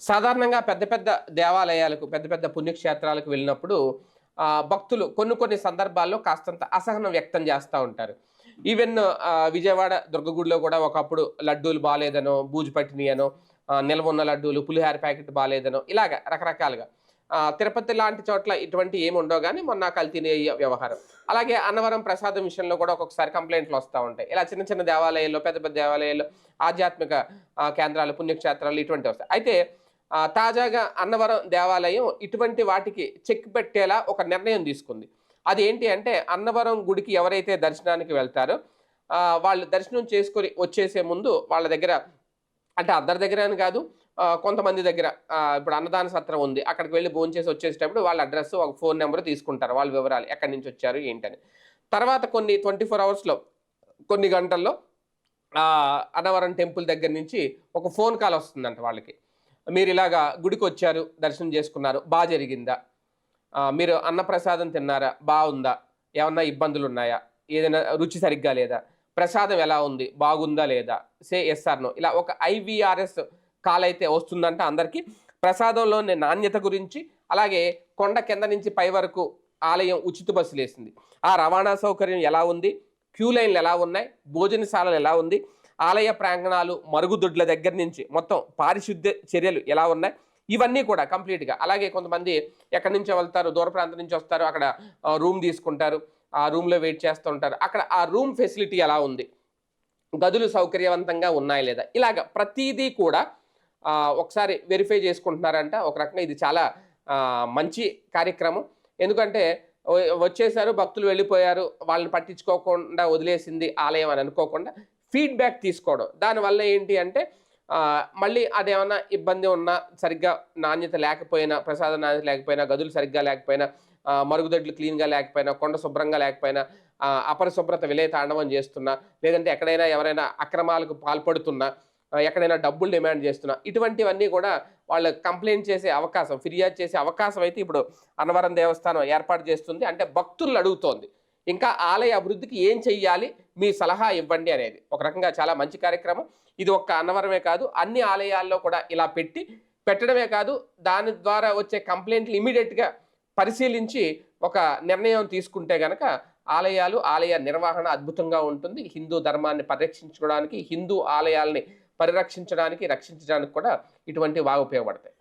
సాధారణంగా పెద్ద పెద్ద దేవాలయాలకు పెద్ద పెద్ద పుణ్యక్షేత్రాలకు వెళ్ళినప్పుడు భక్తులు కొన్ని కొన్ని సందర్భాల్లో కాస్తంత అసహనం వ్యక్తం చేస్తూ ఉంటారు. ఈవెన్ విజయవాడ దుర్గగుడిలో కూడా ఒకప్పుడు లడ్డూలు బాగాలేదనో బూజు పట్టినాయనో నిల్వ ఉన్న లడ్డూలు పులిహార ప్యాకెట్ బాగాలేదనో ఇలాగ రకరకాలుగా. తిరుపతి లాంటి చోట్ల ఇటువంటి ఏమి ఉండవు కానీ మొన్న కల్తీనే వ్యవహారం. అలాగే అన్నవరం ప్రసాదం విషయంలో కూడా ఒక్కొక్కసారి కంప్లైంట్లు వస్తూ ఉంటాయి. ఇలా చిన్న చిన్న దేవాలయాల్లో పెద్ద పెద్ద దేవాలయాల్లో ఆధ్యాత్మిక కేంద్రాలు పుణ్యక్షేత్రాలు ఇటువంటి వస్తాయి. అయితే తాజాగా అన్నవరం దేవాలయం ఇటువంటి వాటికి చెక్ పెట్టేలా ఒక నిర్ణయం తీసుకుంది. అది ఏంటి అంటే అన్నవరం గుడికి ఎవరైతే దర్శనానికి వెళ్తారో వాళ్ళు దర్శనం చేసుకొని వచ్చేసే ముందు వాళ్ళ దగ్గర అంటే అందరి దగ్గర అని కాదు కొంతమంది దగ్గర ఇప్పుడు అన్నదాన సత్రం ఉంది. అక్కడికి వెళ్ళి భోజనం చేసి వచ్చేసేటప్పుడు వాళ్ళ అడ్రస్ ఒక ఫోన్ నెంబర్ తీసుకుంటారు. వాళ్ళ వివరాలు ఎక్కడి నుంచి వచ్చారు ఏంటని. తర్వాత కొన్ని ట్వంటీ ఫోర్ అవర్స్లో కొన్ని గంటల్లో అన్నవరం టెంపుల్ దగ్గర నుంచి ఒక ఫోన్ కాల్ వస్తుందంట వాళ్ళకి. మీరు ఇలాగా గుడికి వచ్చారు దర్శనం చేసుకున్నారు బాగా జరిగిందా? మీరు అన్నప్రసాదం తిన్నారా? బాగుందా? ఏమన్నా ఇబ్బందులు ఉన్నాయా ఏదైనా రుచి సరిగ్గా లేదా? ప్రసాదం ఎలా ఉంది? బాగుందా లేదా? సే ఎస్ఆర్ నో ఇలా ఒక ఐవిఆర్ఎస్ కాల్ అయితే వస్తుందంట అందరికీ. ప్రసాదంలోని నాణ్యత గురించి అలాగే కొండ కింద నుంచి పై వరకు ఆలయం ఉచిత బస్సులు వేసింది ఆ రవాణా సౌకర్యం ఎలా ఉంది? క్యూ లైన్లు ఎలా ఉన్నాయి? భోజనశాలలు ఎలా ఉంది? ఆలయ ప్రాంగణాలు మరుగుదొడ్ల దగ్గర నుంచి మొత్తం పారిశుద్ధ్య చర్యలు ఎలా ఉన్నాయి? ఇవన్నీ కూడా కంప్లీట్గా అలాగే కొంతమంది ఎక్కడి నుంచో వెళ్తారు? దూర ప్రాంతం నుంచి వస్తారు. అక్కడ రూమ్ తీసుకుంటారు. ఆ రూమ్లో వెయిట్ చేస్తూ ఉంటారు. అక్కడ ఆ రూమ్ ఫెసిలిటీ ఎలా ఉంది? గదులు సౌకర్యవంతంగా ఉన్నాయా లేదా? ఇలాగ ప్రతిదీ కూడా ఒకసారి వెరిఫై చేసుకుంటున్నారంట. ఒక రకంగా ఇది చాలా మంచి కార్యక్రమం. ఎందుకంటే వచ్చేసారు భక్తులు వెళ్ళిపోయారు. వాళ్ళని పట్టించుకోకుండా వదిలేసింది ఆలయం అని అనుకోకుండా ఫీడ్బ్యాక్ తీసుకోవడం. దానివల్ల ఏంటి అంటే మళ్ళీ అదేమన్నా ఇబ్బంది ఉన్నా సరిగ్గా నాణ్యత లేకపోయినా ప్రసాద నాణ్యత లేకపోయినా గదులు సరిగ్గా లేకపోయినా మరుగుదొడ్లు క్లీన్గా లేకపోయినా కొండ శుభ్రంగా లేకపోయినా అపరిశుభ్రత విలే తాండవం చేస్తున్నా లేదంటే ఎక్కడైనా ఎవరైనా అక్రమాలకు పాల్పడుతున్నా ఎక్కడైనా డబ్బులు డిమాండ్ చేస్తున్నా ఇటువంటివన్నీ కూడా వాళ్ళు కంప్లైంట్ చేసే అవకాశం ఫిర్యాదు చేసే అవకాశం అయితే ఇప్పుడు అన్నవరం దేవస్థానం ఏర్పాటు చేస్తుంది. అంటే భక్తులను అడుగుతోంది. ఇంకా ఆలయ అభివృద్ధికి ఏం చెయ్యాలి? మీ సలహా ఇవ్వండి అనేది. ఒక రకంగా చాలా మంచి కార్యక్రమం. ఇది ఒక్క అన్నవరమే కాదు అన్ని ఆలయాల్లో కూడా ఇలా పెట్టి పెట్టడమే కాదు దాని ద్వారా వచ్చే కంప్లైంట్లు ఇమీడియట్గా పరిశీలించి ఒక నిర్ణయం తీసుకుంటే గనక ఆలయాలు ఆలయ నిర్వహణ అద్భుతంగా ఉంటుంది. హిందూ ధర్మాన్ని పరిరక్షించుకోవడానికి హిందూ ఆలయాల్ని పరిరక్షించడానికి రక్షించడానికి కూడా ఇటువంటి బాగా ఉపయోగపడతాయి.